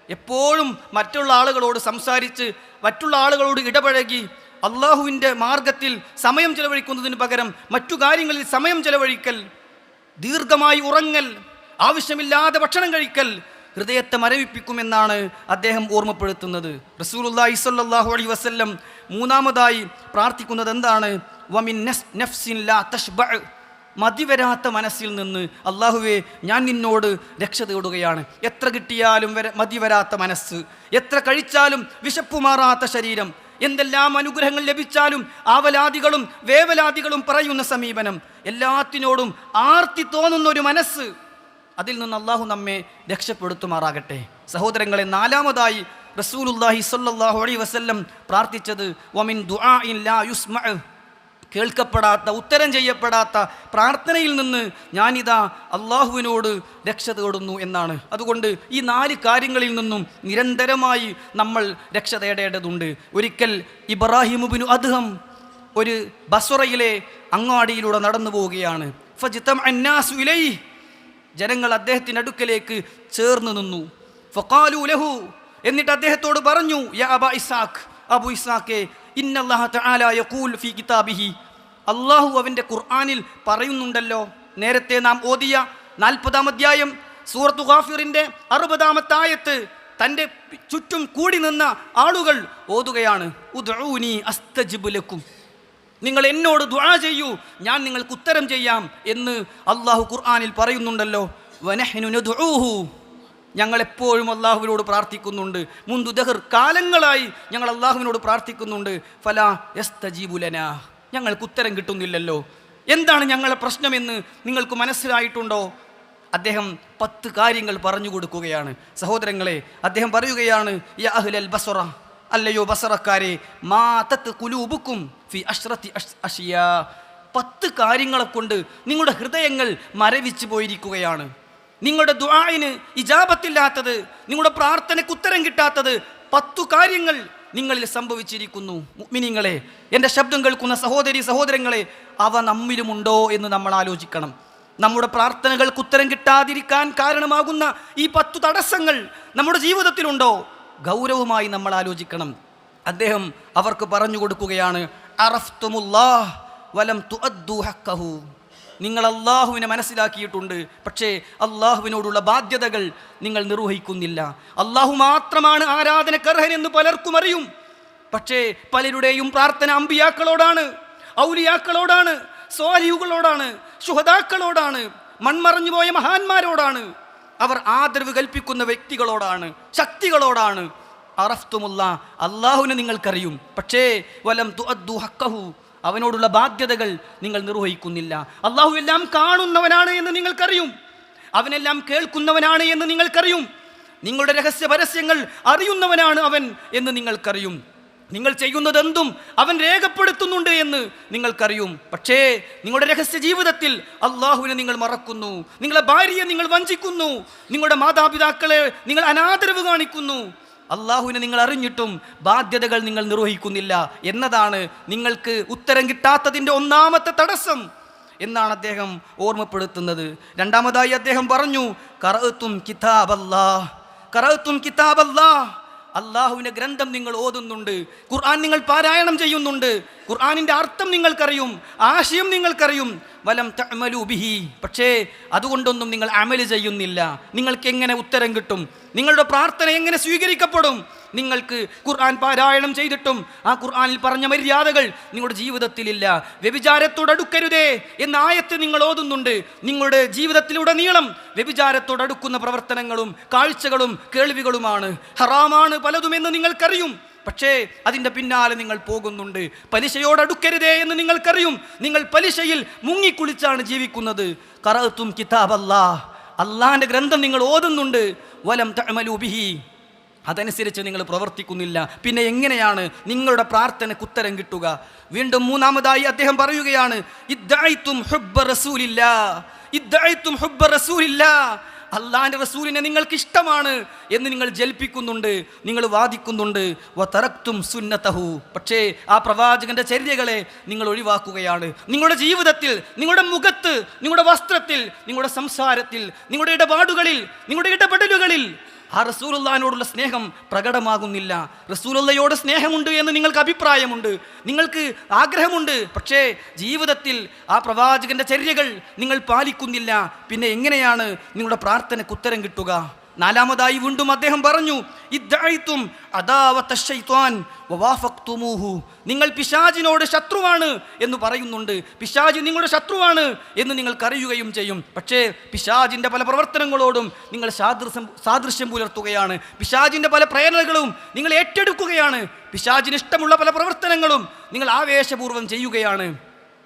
എപ്പോഴും മറ്റുള്ള ആളുകളോട് സംസാരിച്ച് മറ്റുള്ള ആളുകളോട് ഇടപഴകി അള്ളാഹുവിന്റെ മാർഗത്തിൽ സമയം ചെലവഴിക്കുന്നതിന് പകരം മറ്റു കാര്യങ്ങളിൽ സമയം ചെലവഴിക്കൽ. ദീർഘമായി ഉറങ്ങൽ ആവശ്യമില്ലാതെ ഭക്ഷണം കഴിക്കൽ ഹൃദയത്തെ മരവിപ്പിക്കുമെന്നാണ് അദ്ദേഹം ഓർമ്മപ്പെടുത്തുന്നത്. റസൂൽ അള്ളാഹി സ്വല്ലല്ലാഹു അലൈഹി വസ്ല്ലം മൂന്നാമതായി പ്രാർത്ഥിക്കുന്നത് എന്താണ്? വമിൻ നസ് നഫ്സിൻ ലാ തഷ്ബഅ മതിവരാത്ത മനസ്സിൽ നിന്ന് അള്ളാഹുവെ ഞാൻ നിന്നോട് രക്ഷ തേടുകയാണ്. എത്ര കിട്ടിയാലും വര മതിവരാത്ത മനസ്സ്. എത്ര കഴിച്ചാലും വിശപ്പ് മാറാത്ത ശരീരം. എന്തെല്ലാം അനുഗ്രഹങ്ങൾ ലഭിച്ചാലും ആവലാദികളും വേവലാദികളും പറയുന്ന സമീപനം. എല്ലാത്തിനോടും ആർത്തി തോന്നുന്ന ഒരു മനസ്സ്. അതിൽ നിന്ന് അള്ളാഹു നമ്മെ രക്ഷപ്പെടുത്തുമാറാകട്ടെ. സഹോദരങ്ങളെ നാലാമതായി റസൂലുല്ലാഹി സല്ലാഹു അലൈ വസ്ല്ലം പ്രാർത്ഥിച്ചത് വമിൻ ദുആഇൻ ലാ യുസ്മഅ കേൾക്കപ്പെടാത്ത ഉത്തരം ചെയ്യപ്പെടാത്ത പ്രാർത്ഥനയിൽ നിന്ന് ഞാനിതാ അള്ളാഹുവിനോട് രക്ഷ തേടുന്നു എന്നാണ്. അതുകൊണ്ട് ഈ നാല് കാര്യങ്ങളിൽ നിന്നും നിരന്തരമായി നമ്മൾ രക്ഷ തേടേണ്ടതുണ്ട്. ഒരിക്കൽ ഇബ്രാഹിമുബിനു അദ്ഹം ഒരു ബസുറയിലെ അങ്ങാടിയിലൂടെ നടന്നു പോവുകയാണ്. ഫജിത്തം അന്നാസു ജനങ്ങൾ അദ്ദേഹത്തിന്റെ അടുക്കലേക്ക് ചേർന്ന് നിന്നു. ഫക്കാലു ലഹു. എന്നിട്ട് അദ്ദേഹത്തോട് പറഞ്ഞു യാ അബ ഇസാഖ് അബു ഇസാഖെ ഇന്നല്ലാഹ തആല യഖൂൽ ഫീ കിതാബിഹി. അള്ളാഹു അവന്റെ ഖുർആാനിൽ പറയുന്നുണ്ടല്ലോ. നേരത്തെ നാം ഓതിയ നാൽപ്പതാം അധ്യായം സൂറത്തു ഖാഫിറിന്റെ അറുപതാമത്തായത്ത് തന്റെ ചുറ്റും കൂടി നിന്ന ആളുകൾ ഓതുകയാണ്. ഉദ്ഊനി അസ്തജിബുലക്കും നിങ്ങൾ എന്നോട് ദുആ ചെയ്യൂ ഞാൻ നിങ്ങൾക്ക് ഉത്തരം ചെയ്യാം എന്ന് അള്ളാഹു ഖുർആാനിൽ പറയുന്നുണ്ടല്ലോ. വനഹ്നു ഞങ്ങളെപ്പോഴും അള്ളാഹുവിനോട് പ്രാർത്ഥിക്കുന്നുണ്ട്. മുന്തുദഹർ കാലങ്ങളായി ഞങ്ങൾ അള്ളാഹുവിനോട് പ്രാർത്ഥിക്കുന്നുണ്ട്. ഫലാ യസ്തജീബുലന ഞങ്ങൾക്ക് ഉത്തരം കിട്ടുന്നില്ലല്ലോ. എന്താണ് ഞങ്ങളെ പ്രശ്നമെന്ന് നിങ്ങൾക്ക് മനസ്സിലായിട്ടുണ്ടോ? അദ്ദേഹം പത്ത് കാര്യങ്ങൾ പറഞ്ഞു കൊടുക്കുകയാണ്. സഹോദരങ്ങളെ അദ്ദേഹം പറയുകയാണ് ബസറ അല്ലയോ ബസറക്കാരെ മാ തത്ത് കുലൂബുക്കും ഫി അഷ്റത്തി അഷ് അഷിയ. പത്ത് കാര്യങ്ങളെ കൊണ്ട് നിങ്ങളുടെ ഹൃദയങ്ങൾ മരവിച്ചു പോയിരിക്കുകയാണ്. നിങ്ങളുടെ ദുആഇന് ഇജാബത്തില്ലാത്തത് നിങ്ങളുടെ പ്രാർത്ഥനയ്ക്ക് ഉത്തരം കിട്ടാത്തത് പത്തു കാര്യങ്ങൾ നിങ്ങളിൽ സംഭവിച്ചിരിക്കുന്നു മുഅ്മിനീങ്ങളെ. എന്റെ ശബ്ദം കേൾക്കുന്ന സഹോദരി സഹോദരങ്ങളെ അവ നമ്മിലുമുണ്ടോ എന്ന് നമ്മൾ ആലോചിക്കണം. നമ്മുടെ പ്രാർത്ഥനകൾക്ക് ഉത്തരം കിട്ടാതിരിക്കാൻ കാരണമാകുന്ന ഈ പത്തു തടസ്സങ്ങൾ നമ്മുടെ ജീവിതത്തിലുണ്ടോ? ഗൗരവമായി നമ്മൾ ആലോചിക്കണം. അദ്ദേഹം അവർക്ക് പറഞ്ഞു കൊടുക്കുകയാണ് അറഫ്തുമുല്ലാഹ് വലം തുഅദ്ദു നിങ്ങൾ അള്ളാഹുവിനെ മനസ്സിലാക്കിയിട്ടുണ്ട്. പക്ഷേ അള്ളാഹുവിനോടുള്ള ബാധ്യതകൾ നിങ്ങൾ നിർവഹിക്കുന്നില്ല. അള്ളാഹു മാത്രമാണ് ആരാധനക്കർഹൻ എന്ന് പലർക്കും അറിയും. പക്ഷേ പലരുടെയും പ്രാർത്ഥന അമ്പിയാക്കളോടാണ് ഔലിയാക്കളോടാണ് സ്വാലിയുകളോടാണ് ശുഹതാക്കളോടാണ് മൺമറഞ്ഞു പോയ മഹാന്മാരോടാണ്. അവർ ആദരവ് കൽപ്പിക്കുന്ന വ്യക്തികളോടാണ് ശക്തികളോടാണ്. അറഫ്തുമുള്ള അള്ളാഹുവിനെ നിങ്ങൾക്കറിയും. പക്ഷേ വലം തുഅദ്ദു ഹക്കഹു അവനോടുള്ള ബാധ്യതകൾ നിങ്ങൾ നിർവഹിക്കുന്നില്ല. അള്ളാഹു എല്ലാം കാണുന്നവനാണ് എന്ന് നിങ്ങൾക്കറിയും. അവനെല്ലാം കേൾക്കുന്നവനാണ് എന്ന് നിങ്ങൾക്കറിയും. നിങ്ങളുടെ രഹസ്യ പരസ്യങ്ങൾ അറിയുന്നവനാണ് അവൻ എന്ന് നിങ്ങൾക്കറിയും. നിങ്ങൾ ചെയ്യുന്നതെന്തും അവൻ രേഖപ്പെടുത്തുന്നുണ്ട് എന്ന് നിങ്ങൾക്കറിയും. പക്ഷേ നിങ്ങളുടെ രഹസ്യ ജീവിതത്തിൽ അള്ളാഹുവിനെ നിങ്ങൾ മറക്കുന്നു. നിങ്ങളെ ഭാര്യയെ നിങ്ങൾ വഞ്ചിക്കുന്നു. നിങ്ങളുടെ മാതാപിതാക്കളെ നിങ്ങൾ അനാദരവ് കാണിക്കുന്നു. അള്ളാഹുവിനെ നിങ്ങൾ അറിഞ്ഞിട്ടും ബാധ്യതകൾ നിങ്ങൾ നിർവഹിക്കുന്നില്ല എന്നതാണ് നിങ്ങൾക്ക് ഉത്തരം കിട്ടാത്തതിന്റെ ഒന്നാമത്തെ തടസ്സം എന്നാണ് അദ്ദേഹം ഓർമ്മപ്പെടുത്തുന്നത്. രണ്ടാമതായി അദ്ദേഹം പറഞ്ഞു കറത്തും കിതാബല്ലാ. കറത്തും കിതാബല്ലാ. അള്ളാഹുവിന്റെ ഗ്രന്ഥം നിങ്ങൾ ഓതുന്നുണ്ട്. ഖുർആൻ നിങ്ങൾ പാരായണം ചെയ്യുന്നുണ്ട്. ഖുർആാനിന്റെ അർത്ഥം നിങ്ങൾക്കറിയും. ആശയം നിങ്ങൾക്കറിയും. വലം തഅമലു ബിഹി. പക്ഷേ അതുകൊണ്ടൊന്നും നിങ്ങൾ അമൽ ചെയ്യുന്നില്ല. നിങ്ങൾക്ക് എങ്ങനെ ഉത്തരം കിട്ടും? നിങ്ങളുടെ പ്രാർത്ഥന എങ്ങനെ സ്വീകരിക്കപ്പെടും? നിങ്ങൾക്ക് ഖുർആൻ പാരായണം ചെയ്തിട്ടും ആ ഖുർആനിൽ പറഞ്ഞ മര്യാദകൾ നിങ്ങളുടെ ജീവിതത്തിലില്ല. വ്യഭിചാരത്തോടടുക്കരുതേ എന്ന ആയത്ത് നിങ്ങൾ ഓതുന്നുണ്ട്. നിങ്ങളുടെ ജീവിതത്തിലുടനീളം വ്യഭിചാരത്തോടടുക്കുന്ന പ്രവർത്തനങ്ങളും കാഴ്ചകളും കേൾവികളുമാണ്. ഹറാമാണ് പലതുമെന്ന് നിങ്ങൾക്കറിയും. പക്ഷേ അതിന്റെ പിന്നാലെ നിങ്ങൾ പോകുന്നുണ്ട്. പലിശയോടടുക്കരുതേ എന്ന് നിങ്ങൾക്കറിയും. നിങ്ങൾ പലിശയിൽ മുങ്ങിക്കുളിച്ചാണ് ജീവിക്കുന്നത്. കറത്തും കിതാബല്ലാ. അള്ളാഹിന്റെ ഗ്രന്ഥം നിങ്ങൾ ഓതുന്നുണ്ട്. വലം തഅമലൂബിഹി അതനുസരിച്ച് നിങ്ങൾ പ്രവർത്തിക്കുന്നില്ല. പിന്നെ എങ്ങനെയാണ് നിങ്ങളുടെ പ്രാർത്ഥനയ്ക്ക് ഉത്തരം കിട്ടുക? വീണ്ടും മൂന്നാമതായി അദ്ദേഹം പറയുകയാണ് ഇദ്ദായിത്തും ഹുബ്ബ റസൂലില്ല ഇദ്ദായിത്തും ഹുബ്ബ റസൂലില്ല. അള്ളാഹിന്റെ റസൂലിനെ നിങ്ങൾക്ക് ഇഷ്ടമാണ് എന്ന് നിങ്ങൾ ജൽപ്പിക്കുന്നുണ്ട് നിങ്ങൾ വാദിക്കുന്നുണ്ട്. വതറക്തും സുന്നതഹു. പക്ഷേ ആ പ്രവാചകന്റെ ചര്യകളെ നിങ്ങൾ ഒഴിവാക്കുകയാണ്. നിങ്ങളുടെ ജീവിതത്തിൽ നിങ്ങളുടെ മുഖത്ത് നിങ്ങളുടെ വസ്ത്രത്തിൽ നിങ്ങളുടെ സംസാരത്തിൽ നിങ്ങളുടെ ഇടപാടുകളിൽ നിങ്ങളുടെ ഇടപെടലുകളിൽ ആ റസൂലുള്ളഹാനോടുള്ള സ്നേഹം പ്രകടമാകുന്നില്ല. റസൂലുള്ളയോട് സ്നേഹമുണ്ട് എന്ന് നിങ്ങൾക്ക് അഭിപ്രായമുണ്ട്. നിങ്ങൾക്ക് ആഗ്രഹമുണ്ട്. പക്ഷേ ജീവിതത്തിൽ ആ പ്രവാചകന്റെ ചര്യകൾ നിങ്ങൾ പാലിക്കുന്നില്ല. പിന്നെ എങ്ങനെയാണ് നിങ്ങളുടെ പ്രാർത്ഥനയ്ക്ക് ഉത്തരം കിട്ടുക? നാലാമതായി വീണ്ടും അദ്ദേഹം പറഞ്ഞു ഇദ്ദായിത്തും. നിങ്ങൾ പിശാജിനോട് ശത്രുവാണ് എന്ന് പറയുന്നുണ്ട്. പിശാജ് നിങ്ങളുടെ ശത്രുവാണ് എന്ന് നിങ്ങൾക്കറിയുകയും ചെയ്യും. പക്ഷേ പിശാജിന്റെ പല പ്രവർത്തനങ്ങളോടും നിങ്ങൾ സാദൃശ്യം സാദൃശ്യം പുലർത്തുകയാണ്. പിശാജിന്റെ പല പ്രേരണകളും നിങ്ങൾ ഏറ്റെടുക്കുകയാണ്. പിശാജിന് ഇഷ്ടമുള്ള പല പ്രവർത്തനങ്ങളും നിങ്ങൾ ആവേശപൂർവം ചെയ്യുകയാണ്.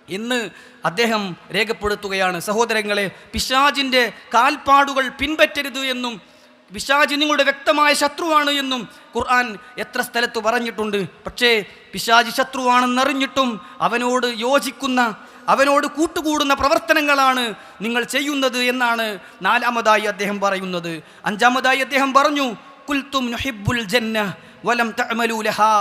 ഇന്ന് അദ്ദേഹം രേഖപ്പെടുത്തുകയാണ് സഹോദരങ്ങളെ പിശാജിന്റെ കാൽപ്പാടുകൾ പിൻപറ്റരുത് എന്നും പിശാജ് നിങ്ങളുടെ വ്യക്തമായ ശത്രുവാണ് എന്നും ഖുർആൻ എത്ര സ്ഥലത്ത് പറഞ്ഞിട്ടുണ്ട്. പക്ഷേ പിശാജ് ശത്രുവാണെന്നറിഞ്ഞിട്ടും അവനോട് യോജിക്കുന്ന അവനോട് കൂട്ടുകൂടുന്ന പ്രവർത്തനങ്ങളാണ് നിങ്ങൾ ചെയ്യുന്നത് എന്നാണ് നാലാമതായി അദ്ദേഹം പറയുന്നത്. അഞ്ചാമതായി അദ്ദേഹം പറഞ്ഞു കുൽത്തും ജന്ന വലം തഅമലു ലഹാ.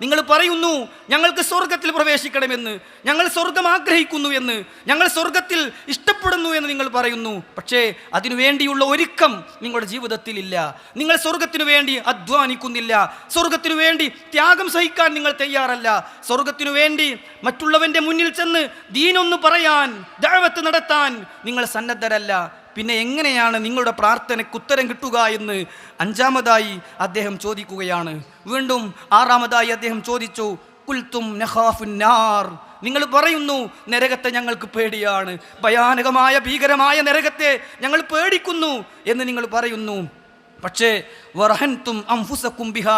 നിങ്ങൾ പറയുന്നു ഞങ്ങൾക്ക് സ്വർഗത്തിൽ പ്രവേശിക്കണമെന്ന് ഞങ്ങൾ സ്വർഗം ആഗ്രഹിക്കുന്നു എന്ന് ഞങ്ങൾ സ്വർഗത്തിൽ ഇഷ്ടപ്പെടുന്നു എന്ന് നിങ്ങൾ പറയുന്നു. പക്ഷേ അതിനു വേണ്ടിയുള്ള ഒരുക്കം നിങ്ങളുടെ ജീവിതത്തിൽ ഇല്ല നിങ്ങൾ സ്വർഗത്തിനു വേണ്ടി അധ്വാനിക്കുന്നില്ല. സ്വർഗത്തിനു വേണ്ടി ത്യാഗം സഹിക്കാൻ നിങ്ങൾ തയ്യാറല്ല. സ്വർഗത്തിനു വേണ്ടി മറ്റുള്ളവന്റെ മുന്നിൽ ചെന്ന് ദീനൊന്ന് പറയാൻ ദഴവത്ത് നടത്താൻ നിങ്ങൾ സന്നദ്ധരല്ല. പിന്നെ എങ്ങനെയാണ് നിങ്ങളുടെ പ്രാർത്ഥനയ്ക്ക് ഉത്തരം കിട്ടുക എന്ന് അഞ്ചാമതായി അദ്ദേഹം ചോദിക്കുകയാണ്. വീണ്ടും ആറാമതായി അദ്ദേഹം ചോദിച്ചു കുൽത്തും നഹാഫുന്നാർ നിങ്ങൾ പറയുന്നു നരകത്തെ ഞങ്ങൾക്ക് പേടിയാണ്. ഭയാനകമായ ഭീകരമായ നരകത്തെ ഞങ്ങൾ പേടിക്കുന്നു എന്ന് നിങ്ങൾ പറയുന്നു. പക്ഷേ വറഹൻതും അംഫുസക്കും ബിഹ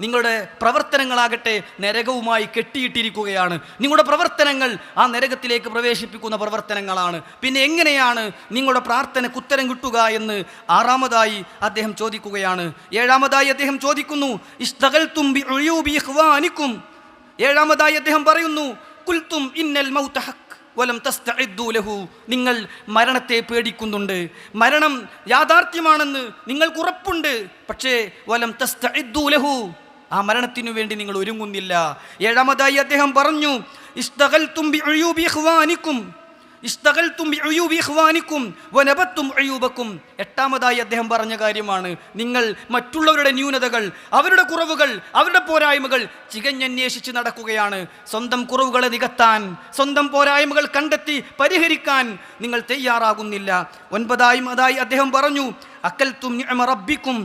നിങ്ങളുടെ പ്രവർത്തനങ്ങളാകട്ടെ നരകവുമായി കെട്ടിയിട്ടിരിക്കുകയാണ്. നിങ്ങളുടെ പ്രവർത്തനങ്ങൾ ആ നരകത്തിലേക്ക് പ്രവേശിപ്പിക്കുന്ന പ്രവർത്തനങ്ങളാണ്. പിന്നെ എങ്ങനെയാണ് നിങ്ങളുടെ പ്രാർത്ഥനയ്ക്ക് ഉത്തരം കിട്ടുക എന്ന് ആറാമതായി അദ്ദേഹം ചോദിക്കുകയാണ്. ഏഴാമതായി അദ്ദേഹം ചോദിക്കുന്നു ഇഖ്വാനിക്കും? ഏഴാമതായി അദ്ദേഹം പറയുന്നു കുൽത്തും ഇന്നൽ മൗത ഹക്ക് വലം തസ്തഇദ്ദു ലഹു. നിങ്ങൾ മരണത്തെ പേടിക്കുന്നുണ്ട്. മരണം യാഥാർത്ഥ്യമാണെന്ന് നിങ്ങൾക്ക് ഉറപ്പുണ്ട്. പക്ഷേ വലം തസ്തഇദ്ദു ലഹു. ആ മരണത്തിനു വേണ്ടി നിങ്ങൾ ഒരുങ്ങുന്നില്ല. ഏഴാമതായി അദ്ദേഹം പറഞ്ഞു ഇസ്തഗൽതും തുമ്പി ഇഖ്വാനിക്കും. ഇസ്തഗൽതും എട്ടാമതായി അദ്ദേഹം പറഞ്ഞ കാര്യമാണ് നിങ്ങൾ മറ്റുള്ളവരുടെ ന്യൂനതകൾ അവരുടെ കുറവുകൾ അവരുടെ പോരായ്മകൾ ചികഞ്ഞന്വേഷിച്ച് നടക്കുകയാണ്. സ്വന്തം കുറവുകളെ നികത്താൻ സ്വന്തം പോരായ്മകൾ കണ്ടെത്തി പരിഹരിക്കാൻ നിങ്ങൾ തയ്യാറാകുന്നില്ല. ഒൻപതായും അതായി അദ്ദേഹം പറഞ്ഞു നിഅമ റബ്ബിക്കും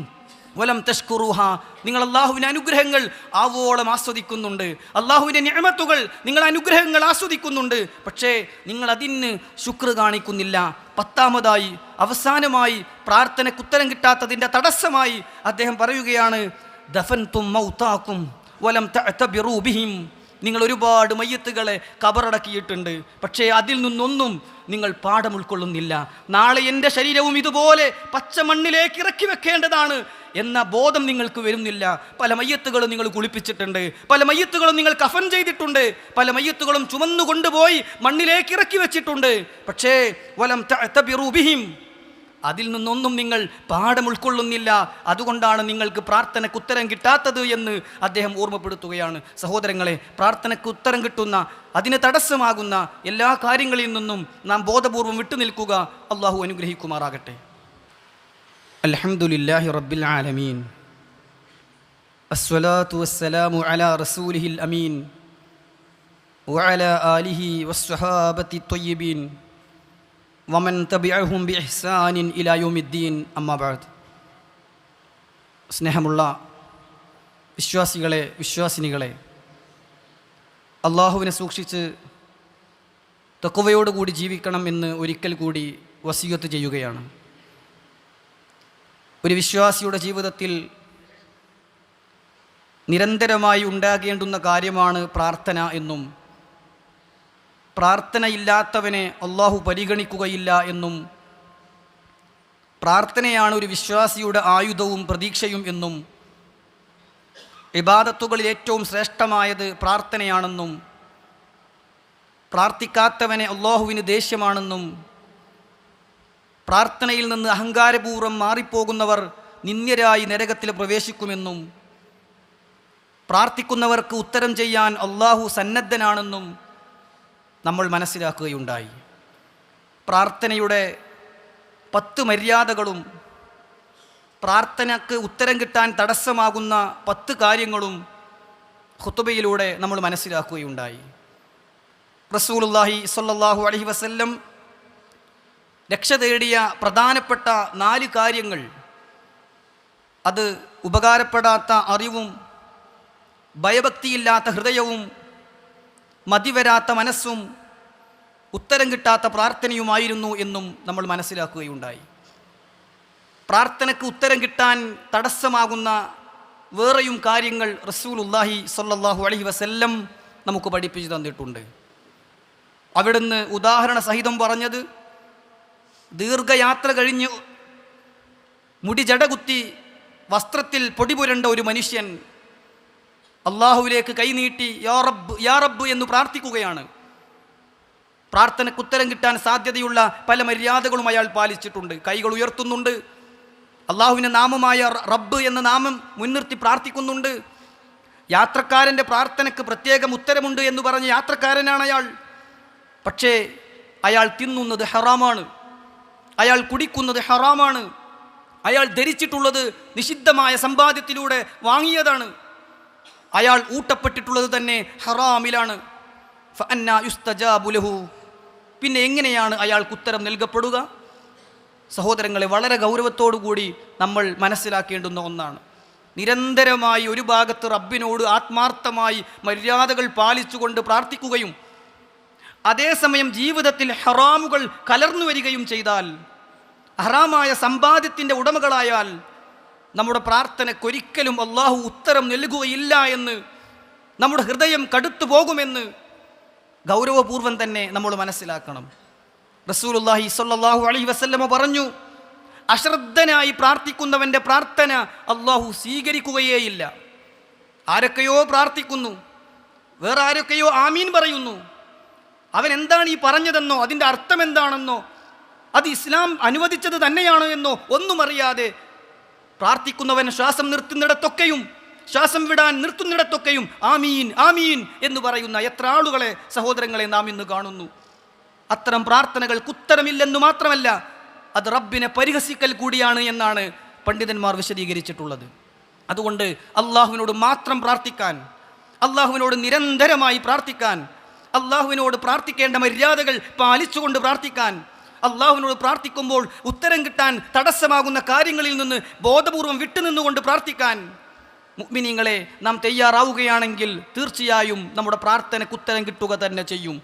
വലം തഷ്കുറുഹ നിങ്ങൾ അള്ളാഹുവിന്റെ അനുഗ്രഹങ്ങൾ ആവോളം ആസ്വദിക്കുന്നുണ്ട്. അള്ളാഹുവിന്റെ ഞാമത്തുകൾ നിങ്ങൾ അനുഗ്രഹങ്ങൾ ആസ്വദിക്കുന്നുണ്ട്. പക്ഷേ നിങ്ങൾ അതിന് ശുക്ർ കാണിക്കുന്നില്ല. പത്താമതായി അവസാനമായി പ്രാർത്ഥനയ്ക്ക് ഉത്തരം കിട്ടാത്തതിന്റെ തടസ്സമായി അദ്ദേഹം പറയുകയാണ് ദഫൻ തും മൗത്താക്കും വലം തബിറൂബിഹിം ബിഹിം. നിങ്ങൾ ഒരുപാട് മയ്യത്തുകളെ കബറടക്കിയിട്ടുണ്ട്. പക്ഷേ അതിൽ നിന്നൊന്നും നിങ്ങൾ പാഠം ഉൾക്കൊള്ളുന്നില്ല. നാളെ എന്റെ ശരീരവും ഇതുപോലെ പച്ചമണ്ണിലേക്ക് ഇറക്കി വെക്കേണ്ടതാണ് എന്ന ബോധം നിങ്ങൾക്ക് വരുന്നില്ല. പല മയ്യത്തുകളും നിങ്ങൾ കുളിപ്പിച്ചിട്ടുണ്ട്. പല മയ്യത്തുകളും നിങ്ങൾ കഫൻ ചെയ്തിട്ടുണ്ട്. പല മയ്യത്തുകളും ചുമന്നു കൊണ്ടുപോയി മണ്ണിലേക്ക് ഇറക്കി വെച്ചിട്ടുണ്ട്. പക്ഷേ വലം തബിറുബിഹിം ബിഹിം. അതിൽ നിന്നൊന്നും നിങ്ങൾ പാഠം ഉൾക്കൊള്ളുന്നില്ല അതുകൊണ്ടാണ് നിങ്ങൾക്ക് പ്രാർത്ഥനയ്ക്ക് ഉത്തരം കിട്ടാത്തത് എന്ന് അദ്ദേഹം ഓർമ്മപ്പെടുത്തുകയാണ് സഹോദരങ്ങളെ പ്രാർത്ഥനയ്ക്ക് ഉത്തരം കിട്ടുന്ന അതിന് തടസ്സമാകുന്ന എല്ലാ കാര്യങ്ങളിൽ നിന്നും നാം ബോധപൂർവം വിട്ടുനിൽക്കുക അള്ളാഹു അനുഗ്രഹിക്കുമാറാകട്ടെ അൽഹംദുലില്ലാഹി റബ്ബിൽ ആലമീൻ അസ്സലാത്തു വസ്സലാമു അലാ റസൂലിഹിൽ അമീൻ وعلى آله والصحابة الطيبين വമൻ തബിഅഹും ബി ഇഹ്സാനിൻ ഇലാ യൗമിദ്ദീൻ അമ്മാ ബഅദ് സ്നേഹമുള്ള വിശ്വാസികളെ വിശ്വാസിനികളെ അള്ളാഹുവിനെ സൂക്ഷിച്ച് തക്കുവയോടുകൂടി ജീവിക്കണം എന്ന് ഒരിക്കൽ കൂടി വസീയത്ത് ചെയ്യുകയാണ്. ഒരു വിശ്വാസിയുടെ ജീവിതത്തിൽ നിരന്തരമായി ഉണ്ടാകേണ്ടുന്ന കാര്യമാണ് പ്രാർത്ഥന എന്നും പ്രാർത്ഥനയില്ലാത്തവനെ അള്ളാഹു പരിഗണിക്കുകയില്ല എന്നും പ്രാർത്ഥനയാണ് ഒരു വിശ്വാസിയുടെ ആയുധവും പ്രതീക്ഷയും എന്നും ഇബാദത്തുകളിൽ ഏറ്റവും ശ്രേഷ്ഠമായത് പ്രാർത്ഥനയാണെന്നും പ്രാർത്ഥിക്കാത്തവനെ അള്ളാഹുവിന് ദേഷ്യമാണെന്നും പ്രാർത്ഥനയിൽ നിന്ന് അഹങ്കാരപൂർവം മാറിപ്പോകുന്നവർ നിന്ദ്യരായി നരകത്തിൽ പ്രവേശിക്കുമെന്നും പ്രാർത്ഥിക്കുന്നവർക്ക് ഉത്തരം ചെയ്യാൻ അള്ളാഹു സന്നദ്ധനാണെന്നും നമ്മൾ മനസ്സിലാക്കുകയുണ്ടായി. പ്രാർത്ഥനയുടെ പത്ത് മര്യാദകളും പ്രാർത്ഥനയ്ക്ക് ഉത്തരം കിട്ടാൻ തടസ്സമാകുന്ന പത്ത് കാര്യങ്ങളും ഖുത്തുബയിലൂടെ നമ്മൾ മനസ്സിലാക്കുകയുണ്ടായി. റസൂലുള്ളാഹി സല്ലാഹു അലഹി വസല്ലം രക്ഷ തേടിയ പ്രധാനപ്പെട്ട നാല് കാര്യങ്ങൾ അത് ഉപകാരപ്പെടാത്ത അറിവും ഭയഭക്തിയില്ലാത്ത ഹൃദയവും മതിവരാത്ത മനസ്സും ഉത്തരം കിട്ടാത്ത പ്രാർത്ഥനയുമായിരുന്നു എന്നും നമ്മൾ മനസ്സിലാക്കുകയുണ്ടായി. പ്രാർത്ഥനയ്ക്ക് ഉത്തരം കിട്ടാൻ തടസ്സമാകുന്ന വേറെയും കാര്യങ്ങൾ റസൂൽ ഉല്ലാഹി സല്ലാഹു അലഹി വസല്ലം നമുക്ക് പഠിപ്പിച്ചു തന്നിട്ടുണ്ട്. അവിടുന്ന് ഉദാഹരണ സഹിതം പറഞ്ഞത് ദീർഘയാത്ര കഴിഞ്ഞ് മുടി ജടകുത്തി വസ്ത്രത്തിൽ പൊടിപുരണ്ട ഒരു മനുഷ്യൻ അള്ളാഹുവിലേക്ക് കൈനീട്ടി യാ റബ്ബ് യാ റബ്ബ് എന്ന് പ്രാർത്ഥിക്കുകയാണ്. പ്രാർത്ഥനയ്ക്ക് ഉത്തരം കിട്ടാൻ സാധ്യതയുള്ള പല മര്യാദകളും അയാൾ പാലിച്ചിട്ടുണ്ട്. കൈകൾ ഉയർത്തുന്നുണ്ട്. അള്ളാഹുവിന്റെ നാമമായ റബ്ബ് എന്ന നാമം മുൻനിർത്തി പ്രാർത്ഥിക്കുന്നുണ്ട്. യാത്രക്കാരന്റെ പ്രാർത്ഥനയ്ക്ക് പ്രത്യേകം ഉത്തരമുണ്ട് എന്ന് പറഞ്ഞ യാത്രക്കാരനാണ് അയാൾ. പക്ഷേ അയാൾ തിന്നുന്നത് ഹറാമാണ്. അയാൾ കുടിക്കുന്നത് ഹറാമാണ്. അയാൾ ധരിച്ചിട്ടുള്ളത് നിഷിദ്ധമായ സമ്പാദ്യത്തിലൂടെ വാങ്ങിയതാണ്. അയാൾ ഊട്ടപ്പെട്ടിട്ടുള്ളത് തന്നെ ഹറാമിലാണ്. പിന്നെ എങ്ങനെയാണ് അയാൾക്ക് ഉത്തരം നൽകപ്പെടുക? സഹോദരങ്ങളെ വളരെ കൂടി നമ്മൾ മനസ്സിലാക്കേണ്ടുന്ന ഒന്നാണ്. നിരന്തരമായി ഒരു ഭാഗത്ത് റബ്ബിനോട് ആത്മാർത്ഥമായി മര്യാദകൾ പാലിച്ചുകൊണ്ട് പ്രാർത്ഥിക്കുകയും അതേസമയം ജീവിതത്തിൽ ഹറാമുകൾ കലർന്നു വരികയും ചെയ്താൽ ഹറാമായ സമ്പാദ്യത്തിന്റെ ഉടമകളായാൽ നമ്മുടെ പ്രാർത്ഥനയ്ക്കൊരിക്കലും അള്ളാഹു ഉത്തരം നൽകുകയില്ല എന്ന് നമ്മുടെ ഹൃദയം കടുത്തു പോകുമെന്ന് ഗൗരവപൂർവം തന്നെ നമ്മൾ മനസ്സിലാക്കണം. റസൂലുള്ളാഹി സ്വല്ലല്ലാഹു അലൈഹി വസല്ലമ പറഞ്ഞു അശ്രദ്ധനായി പ്രാർത്ഥിക്കുന്നവന്റെ പ്രാർത്ഥന അള്ളാഹു സ്വീകരിക്കുകയേയില്ല. ആരൊക്കെയോ പ്രാർത്ഥിക്കുന്നു വേറെ ആരൊക്കെയോ ആമീൻ പറയുന്നു. അവൻ എന്താണ് ഈ പറഞ്ഞതെന്നോ അതിന്റെ അർത്ഥം എന്താണെന്നോ അത് ഇസ്ലാം അനുവദിച്ചത് തന്നെയാണോ എന്നോ ഒന്നും അറിയാതെ പ്രാർത്ഥിക്കുന്നവൻ ശ്വാസം നിർത്തുന്നിടത്തൊക്കെയും ശ്വാസം വിടാൻ നിർത്തുന്നിടത്തൊക്കെയും ആമീൻ ആമീൻ എന്ന് പറയുന്ന എത്ര ആളുകളെ സഹോദരങ്ങളെ നാം ഇന്ന് കാണുന്നു. അത്തരം പ്രാർത്ഥനകൾ കുത്തരമില്ലെന്ന് മാത്രമല്ല അത് റബ്ബിനെ പരിഹസിക്കൽ കൂടിയാണ് എന്നാണ് പണ്ഡിതന്മാർ വിശദീകരിച്ചിട്ടുള്ളത്. അതുകൊണ്ട് അള്ളാഹുവിനോട് മാത്രം പ്രാർത്ഥിക്കാൻ അള്ളാഹുവിനോട് നിരന്തരമായി പ്രാർത്ഥിക്കാൻ അള്ളാഹുവിനോട് പ്രാർത്ഥിക്കേണ്ട മര്യാദകൾ പാലിച്ചുകൊണ്ട് പ്രാർത്ഥിക്കാൻ അള്ളാഹുവിനോട് പ്രാർത്ഥിക്കുമ്പോൾ ഉത്തരം കിട്ടാൻ തടസ്സമാകുന്ന കാര്യങ്ങളിൽ നിന്ന് ബോധപൂർവം വിട്ടുനിന്നുകൊണ്ട് പ്രാർത്ഥിക്കാൻ മുഗ്മിനിങ്ങളെ നാം തയ്യാറാവുകയാണെങ്കിൽ തീർച്ചയായും നമ്മുടെ പ്രാർത്ഥനയ്ക്ക് ഉത്തരം കിട്ടുക തന്നെ ചെയ്യും.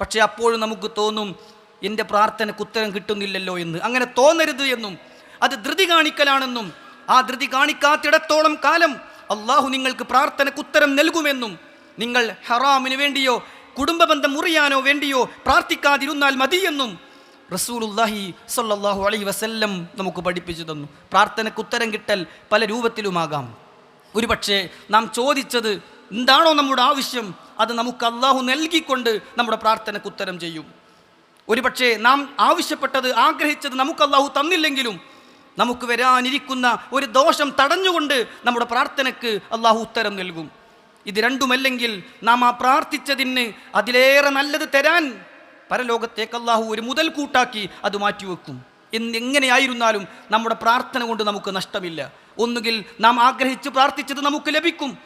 പക്ഷേ അപ്പോഴും നമുക്ക് തോന്നും എന്റെ പ്രാർത്ഥനയ്ക്ക് ഉത്തരം കിട്ടുന്നില്ലല്ലോ എന്ന്. അങ്ങനെ തോന്നരുത് എന്നും. അത് ധൃതി കാണിക്കലാണെന്നും. ആ ധൃതി കാണിക്കാത്തിടത്തോളം കാലം അള്ളാഹു നിങ്ങൾക്ക് പ്രാർത്ഥനയ്ക്ക് ഉത്തരം നൽകുമെന്നും. നിങ്ങൾ ഹറാമിന് വേണ്ടിയോ കുടുംബബന്ധം മുറിയാനോ വേണ്ടിയോ പ്രാർത്ഥിക്കാതിരുന്നാൽ മതിയെന്നും. റസൂലുല്ലാഹി സല്ലാഹു അലൈഹി വസല്ലം നമുക്ക് പഠിപ്പിച്ചു തന്നു. പ്രാർത്ഥനയ്ക്ക് ഉത്തരം കിട്ടൽ പല രൂപത്തിലുമാകാം. ഒരുപക്ഷെ നാം ചോദിച്ചത് എന്താണോ നമ്മുടെ ആവശ്യം അത് നമുക്ക് അള്ളാഹു നൽകിക്കൊണ്ട് നമ്മുടെ പ്രാർത്ഥനയ്ക്ക് ഉത്തരം ചെയ്യും. ഒരുപക്ഷെ നാം ആവശ്യപ്പെട്ടത് ആഗ്രഹിച്ചത് നമുക്ക് അള്ളാഹു തന്നില്ലെങ്കിലും നമുക്ക് വരാനിരിക്കുന്ന ഒരു ദോഷം തടഞ്ഞുകൊണ്ട് നമ്മുടെ പ്രാർത്ഥനയ്ക്ക് അള്ളാഹു ഉത്തരം നൽകും. ഇത് രണ്ടുമല്ലെങ്കിൽ നാം ആ പ്രാർത്ഥിച്ചതിന് അതിലേറെ നല്ലത് തരാൻ പരലോകത്തേക്ക് അള്ളാഹു ഒരു മുതൽ കൂട്ടാക്കി അത് മാറ്റിവെക്കും. എന്ന് എങ്ങനെയായിരുന്നാലും നമ്മുടെ പ്രാർത്ഥന കൊണ്ട് നമുക്ക് നഷ്ടമില്ല. ഒന്നുകിൽ നാം ആഗ്രഹിച്ച് പ്രാർത്ഥിച്ചത് നമുക്ക് ലഭിക്കും.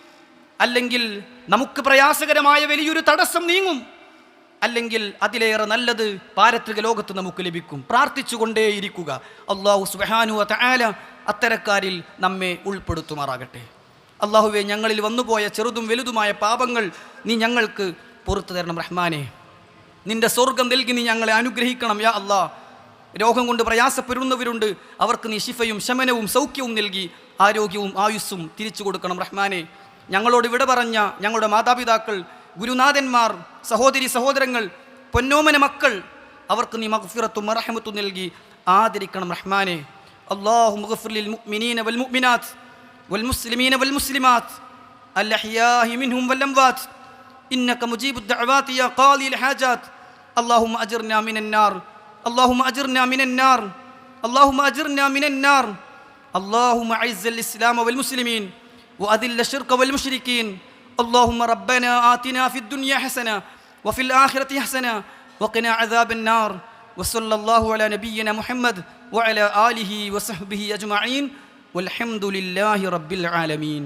അല്ലെങ്കിൽ നമുക്ക് പ്രയാസകരമായ വലിയൊരു തടസ്സം നീങ്ങും. അല്ലെങ്കിൽ അതിലേറെ നല്ലത് പാരത്രിക ലോകത്ത് നമുക്ക് ലഭിക്കും. പ്രാർത്ഥിച്ചുകൊണ്ടേയിരിക്കുക. അള്ളാഹു സുബാനു ആല അത്തരക്കാരിൽ നമ്മെ ഉൾപ്പെടുത്തുമാറാകട്ടെ. അള്ളാഹുവെ ഞങ്ങളിൽ വന്നുപോയ ചെറുതും വലുതുമായ പാപങ്ങൾ നീ ഞങ്ങൾക്ക് പുറത്തു തരണം റഹ്മാനെ. നിന്റെ സ്വർഗം നൽകി നീ ഞങ്ങളെ അനുഗ്രഹിക്കണം യാ അള്ളാ രോഗം കൊണ്ട് പ്രയാസപ്പെടുന്നവരുണ്ട്. അവർക്ക് നീ ശിഫയും ശമനവും സൗഖ്യവും നൽകി. ആരോഗ്യവും ആയുസ്സും തിരിച്ചു കൊടുക്കണം റഹ്മാനെ. ഞങ്ങളോട് വിട പറഞ്ഞ ഞങ്ങളുടെ മാതാപിതാക്കൾ ഗുരുനാഥന്മാർ സഹോദരി സഹോദരങ്ങൾ പൊന്നോമന മക്കൾ അവർക്ക് നീ മഹഫിറത്തും മറഹമത്തും നൽകി. ആദരിക്കണം റഹ്മാനെ. അള്ളാഹു മുഖഫുലിൽ മുഅ്മിനീന വൽ മുഅ്മിനാത്ത് വൽ മുസ്ലിമീന വൽ മുസ്ലിമാത്ത്. അൽ മിൻഹും വൽ إنك مجيب الدعوات يا قاضي الحاجات. اللهم أجرنا من النار. اللهم أجرنا من النار. اللهم أجرنا من النار. اللهم أعز الإسلام والمسلمين وأذل الشرك والمشركين. اللهم ربنا آتنا في الدنيا حسنة وفي الآخرة حسنة وقنا عذاب النار. وصلى الله على نبينا محمد وعلى آله وصحبه أجمعين. والحمد لله رب العالمين.